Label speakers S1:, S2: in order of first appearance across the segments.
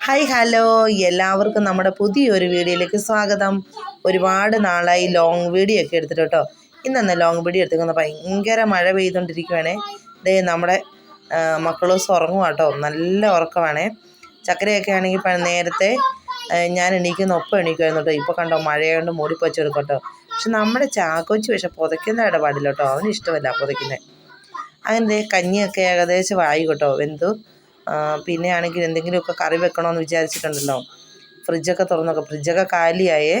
S1: Hi hello എല്ലാവർക്കും നമ്മുടെ പുതിയൊരു വീഡിയോയിലേക്ക് സ്വാഗതം. ഒരുപാട് നാളായി ലോങ് വീഡിയോ ഒക്കെ എടുത്തിട്ട് കേട്ടോ. ഇന്നെന്ന് ലോങ് വീഡിയോ എടുത്തിരിക്കുന്നത് ഭയങ്കര മഴ പെയ്തുകൊണ്ടിരിക്കുവാണേ. ദേ നമ്മുടെ മക്കളൂസ് ഉറങ്ങുക കേട്ടോ. നല്ല ഉറക്കമാണേ. ചക്കരയൊക്കെ ആണെങ്കിൽ നേരത്തെ ഞാൻ എണീക്കുന്ന ഒപ്പം എണീക്കുമായിരുന്നു കേട്ടോ. ഇപ്പോൾ കണ്ടോ മൂടിപ്പൊച്ചെടുക്കും കേട്ടോ. പക്ഷെ നമ്മുടെ ചാക്കോച്ചി പക്ഷെ പുതയ്ക്കുന്ന ഇടപാടില്ല കേട്ടോ. അവന് ഇഷ്ടമല്ല പുതയ്ക്കുന്നത് അങ്ങനെ കഞ്ഞിയൊക്കെ ഏകദേശം വായി കേട്ടോ. വെന്തു ആ, പിന്നെ ആണെങ്കിൽ എന്തെങ്കിലുമൊക്കെ കറി വെക്കണമെന്ന് വിചാരിച്ചിട്ടുണ്ടല്ലോ. ഫ്രിഡ്ജൊക്കെ തുറന്നൊക്കെ ഫ്രിഡ്ജൊക്കെ കാലിയായേ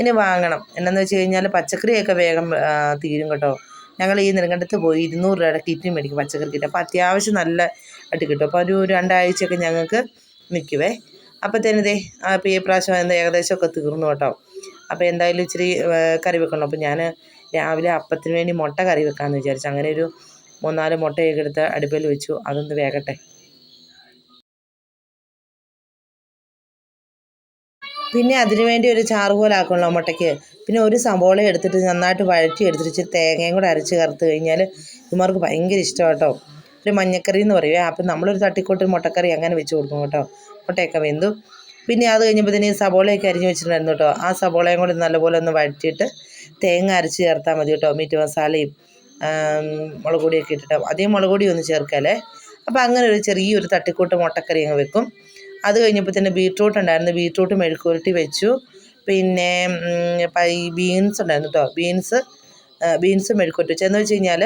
S1: ഇനി വാങ്ങണം. എന്നാന്ന് വെച്ച് കഴിഞ്ഞാൽ പച്ചക്കറിയൊക്കെ വേഗം തീരും കേട്ടോ. ഞങ്ങൾ ഈ നെടുങ്കണ്ടത്ത് പോയി ഇരുന്നൂറ് രൂപയുടെ കിറ്റ് മേടിക്കും പച്ചക്കറി കിറ്റ് അപ്പോൾ അത്യാവശ്യം നല്ല ആയിട്ട് കിട്ടും. അപ്പോൾ ഒരു രണ്ടാഴ്ചയൊക്കെ ഞങ്ങൾക്ക് നിൽക്കുവേ അപ്പോഴത്തേന് ദേ അപ്പോൾ ഈ പ്രാവശ്യം എന്താ ഏകദേശമൊക്കെ തീർന്നു കേട്ടോ. അപ്പോൾ എന്തായാലും ഇച്ചിരി കറി വെക്കണം? അപ്പോൾ ഞാൻ രാവിലെ അപ്പത്തിന് വേണ്ടി മുട്ട കറി വെക്കാമെന്ന് വിചാരിച്ചു. അങ്ങനെ ഒരു മൂന്നാൽ മുട്ടയൊക്കെ എടുത്ത് അടുപ്പിൽ വെച്ചു. അതൊന്ന് വേകട്ടെ പിന്നെ അതിനു വേണ്ടി ഒരു ചാറുകോലാക്കണല്ലോ മുട്ടയ്ക്ക്. പിന്നെ ഒരു സവോള എടുത്തിട്ട് നന്നായിട്ട് വഴറ്റി എടുത്തിട്ട് തേങ്ങയും കൂടെ അരച്ച് കറുത്ത് കഴിഞ്ഞാൽ ഇവന്മാർക്ക് ഭയങ്കര ഇഷ്ടമാണ് കേട്ടോ. ഒരു മഞ്ഞക്കറി എന്ന് പറയുക അപ്പം നമ്മളൊരു തട്ടിക്കൂട്ടിൽ മുട്ടക്കറി അങ്ങനെ വെച്ച് കൊടുക്കും കേട്ടോ. മുട്ടയൊക്കെ വെന്തു. പിന്നെ അത് കഴിഞ്ഞപ്പോഴത്തേന് ഈ സവോളയൊക്കെ അരിഞ്ഞ് വെച്ചിട്ടുണ്ടായിരുന്നു കേട്ടോ. ആ സവോളയും കൂടി നല്ലപോലെ ഒന്ന് വഴറ്റിയിട്ട് തേങ്ങ അരച്ച് ചേർത്താൽ മതി കേട്ടോ. മീറ്റ് മസാലയും മുളക് പൊടിയൊക്കെ ഇട്ടിട്ട്. അധികം മുളക് ഒന്ന് ചേർക്കാല്ലേ? അപ്പോൾ അങ്ങനെ ഒരു ചെറിയൊരു തട്ടിക്കൂട്ട് മുട്ടക്കറി അങ്ങ് വെക്കും. അത് കഴിഞ്ഞപ്പോൾ തന്നെ ബീട്രൂട്ട് ഉണ്ടായിരുന്നു. ബീട്രൂട്ട് മെഴുക്കുരുട്ടി വെച്ചു. പിന്നെ ബീൻസ് ഉണ്ടായിരുന്നു കേട്ടോ. ബീൻസ് ബീൻസ് മെഴുക്കുരുട്ടി വെച്ചു. എന്ന് വെച്ച് കഴിഞ്ഞാൽ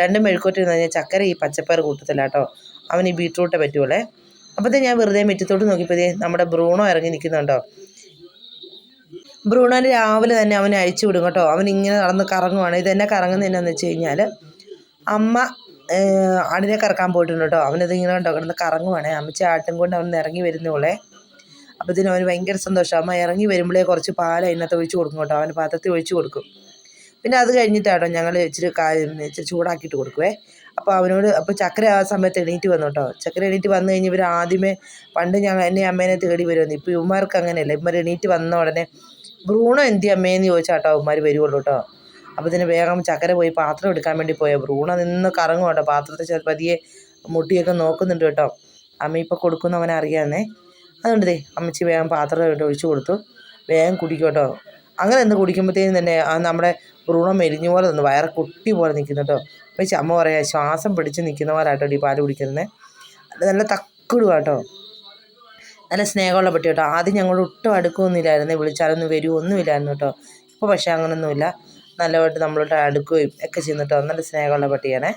S1: രണ്ട് മെഴുക്കുരുട്ടി എന്ന് പറഞ്ഞാൽ ചക്കര ഈ പച്ചപ്പയർ കൂട്ടത്തില്ല കേട്ടോ. അവന് ഈ ബീട്രൂട്ടേ പറ്റുള്ളേ. അപ്പോൾ ഞാൻ വെറുതെ മുറ്റത്തോട്ട് നോക്കിയപ്പോൾ നമ്മുടെ ബ്രൂണോ ഇറങ്ങി നിൽക്കുന്നുണ്ടോ. ബ്രൂണോനെ രാവിലെ തന്നെ അവനെ അഴിച്ചു വിടും കേട്ടോ. അവൻ ഇങ്ങനെ നടന്ന് കറങ്ങുവാണ്. ഇതെന്നെ കറങ്ങുന്നത് വെച്ച് കഴിഞ്ഞാൽ അമ്മ ആടിനെ കറക്കാൻ പോയിട്ടുണ്ട് കേട്ടോ അവനത് ഇങ്ങനെ കണ്ടോ? കിടന്ന് കറങ്ങുവാണേ. അമ്മച്ചി ആട്ടും കൊണ്ട് അവൻ ഇറങ്ങി വരുന്നോളെ അപ്പോഴത്തേനും അവന് ഭയങ്കര സന്തോഷം. അമ്മ ഇറങ്ങി വരുമ്പോഴേ കുറച്ച് പാൽ അതിനകത്ത് ഒഴിച്ച് കൊടുക്കും കേട്ടോ അവന് പാത്രത്തിൽ ഒഴിച്ച് കൊടുക്കും. പിന്നെ അത് കഴിഞ്ഞിട്ടാട്ടോ ഞങ്ങൾ ഇച്ചിരി കാ ഇച്ചിരി ചൂടാക്കിയിട്ട് കൊടുക്കുവേ. അപ്പോൾ അവനോട് അപ്പോൾ ചക്കര ആ സമയത്ത് എണീറ്റ് വന്നു കേട്ടോ ചക്കര എണീറ്റ് വന്നു കഴിഞ്ഞ് ഇവർ ആദ്യമേ പണ്ട് ഞങ്ങൾ എന്നെ അമ്മേനെ തേടി വരുമെന്ന് ഇപ്പോൾ ഇവന്മാർക്ക് അങ്ങനെയല്ല. ഇവന്മാർ എണീറ്റ് വന്ന ഉടനെ ബ്രൂണോ എന്തി അമ്മേന്ന് ചോദിച്ചാട്ടോ അവന്മാർ വരുവുള്ളൂ കേട്ടോ അപ്പോൾ ഇതിന് വേഗം ചക്കര പോയി പാത്രം എടുക്കാൻ വേണ്ടി പോയ. ഭ്രൂണ നിന്ന് കറങ്ങും കേട്ടോ. പാത്രത്തെ ചെറു പതിയെ മുട്ടിയൊക്കെ നോക്കുന്നുണ്ട് കേട്ടോ. അമ്മ ഇപ്പോൾ കൊടുക്കുന്ന അവനെ അറിയാന്നേ. അതുകൊണ്ട് ദേ അമ്മച്ചി വേഗം പാത്രം ഇട്ട് ഒഴിച്ചു കൊടുത്തു. വേഗം കുടിക്കും കേട്ടോ. അങ്ങനെ നിന്ന് കുടിക്കുമ്പോഴത്തേനും തന്നെ ആ നമ്മുടെ ഭ്രൂണം മെരിഞ്ഞ പോലെ നിന്ന് വയറ് കുട്ടി പോലെ നിൽക്കുന്നു കേട്ടോ. അപ്പോൾ അമ്മ പറയാം ശ്വാസം പിടിച്ച് നിൽക്കുന്ന നിൽക്കുന്നവരാട്ടോ ഈ പാൽ കുടിക്കുന്നത് നല്ല തക്കിടുക കേട്ടോ. നല്ല സ്നേഹമുള്ള പട്ടി കേട്ടോ. ആദ്യം ഞങ്ങൾ ഒട്ടും അടുക്കുകയൊന്നുമില്ലായിരുന്നു വിളിച്ചാലൊന്നും വരുമോ ഒന്നുമില്ലായിരുന്നു കേട്ടോ. ഇപ്പോൾ പക്ഷേ അങ്ങനൊന്നുമില്ല. നല്ലതായിട്ട് നമ്മളോട് അടുക്കുകയും ഒക്കെ ചെയ്യുന്നു കേട്ടോ നല്ല സ്നേഹമുള്ള പട്ടിയാണേ.